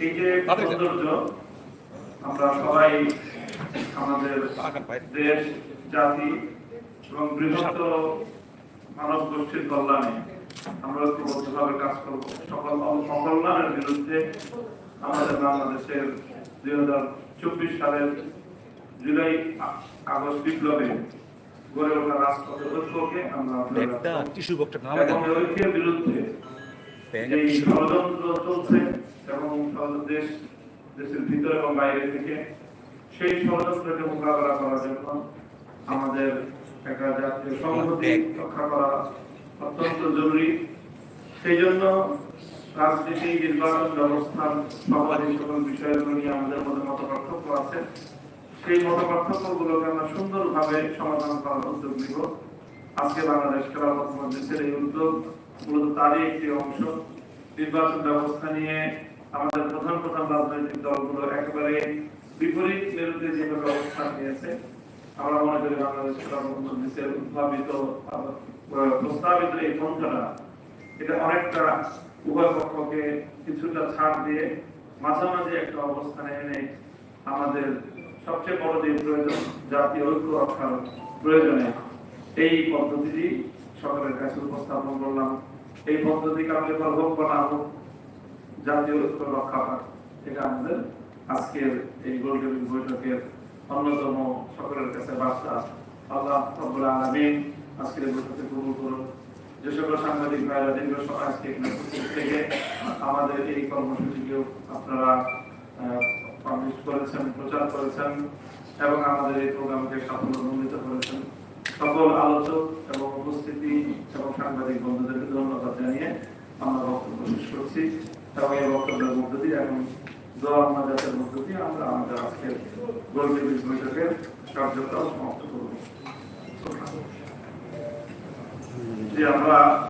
এই যে সৌন্দর্য আমরা সবাই আমাদের দেশ জাতি এবং বৃহত্তর মানব গোষ্ঠীর কল্যাণে আমরা ঐক্যবদ্ধভাবে কাজ করব। সকল অকল্যাণের বিরুদ্ধে আমাদের বাংলাদেশের দুই হাজার চব্বিশ সালের জুলাই আগস্ট বিপ্লবে গড়ে ওঠা ঐক্যকে আমরা ঐক্যের বিরুদ্ধে এই ষড়যন্ত্র চলছে। দেশ দেশের ভিতরে এবং বাইরে থেকে সেই ষড়যন্ত্রকে মোকাবেলা করার জন্য আমাদের একটা জাতীয় সংহতি রক্ষা করা অত্যন্ত জরুরি। সেই জন্য রাজনীতি নির্বাচন ব্যবস্থার সমাজের সকল বিষয়গুলো নিয়ে আমাদের মধ্যে মত পার্থক্য আছে। সেই মত পার্থক্যগুলোকে আমরা সুন্দরভাবে সমাধান করার উদ্যোগ নিব। আজকে বাংলাদেশ খেলাফত মজলিসের এই উদ্যোগ মূলত তারই একটি অংশ। নির্বাচন ব্যবস্থা নিয়ে আমাদের প্রধান প্রধান রাজনৈতিক দলগুলো একেবারে বিপরীত মেরুতে যেভাবে অবস্থান নিয়েছে, আমরা মনে করি বাংলাদেশ খেলাফত মজলিসের উদ্ভাবিত প্রস্তাবিত এই পন্থাটা এটা অনেকটা উভয় পক্ষকে কিছুটা ছাড় দিয়ে মাঝামাঝি একটা অবস্থানে এনে আমাদের সবচেয়ে বড় যে প্রয়োজন, জাতীয় ঐক্য রক্ষার প্রয়োজনে এই পদ্ধতিটি সকলের কাছে উপস্থাপন করলাম। এই পদ্ধতি কার্যকর হোক বা না হোক জাতীয় ঐক্য রক্ষা পাক এটা আমাদের আজকের এই গোলটেবিল বৈঠকের অন্যতম সকলের কাছে বার্তা। আল্লাহ রব্বুল আলামিন আজকের বৈঠকে কবুল করুন। যে সকল সাংবাদিক ভাইরা দীর্ঘ সময় আজকে এখানে থেকে আমাদের এই কর্মসূচিকেও আপনারা পাবলিশ করেছেন, প্রচার করেছেন এবং আমাদের এই প্রোগ্রামকে সাফল্যমণ্ডিত করেছেন। সকল আলোচক এবং উপস্থিতি এবং সাংবাদিক বন্ধুদেরকে ধন্যবাদ জানিয়ে আমরা বক্তব্য শেষ করছি। এবং এই বক্তব্যের মধ্য দিয়ে এখন দোয়া আমাদের মধ্য দিয়ে আমরা আমাদের আজকের গোলটেবিল বৈঠকের কার্যক্রম সমাপ্ত করব। যে আমরা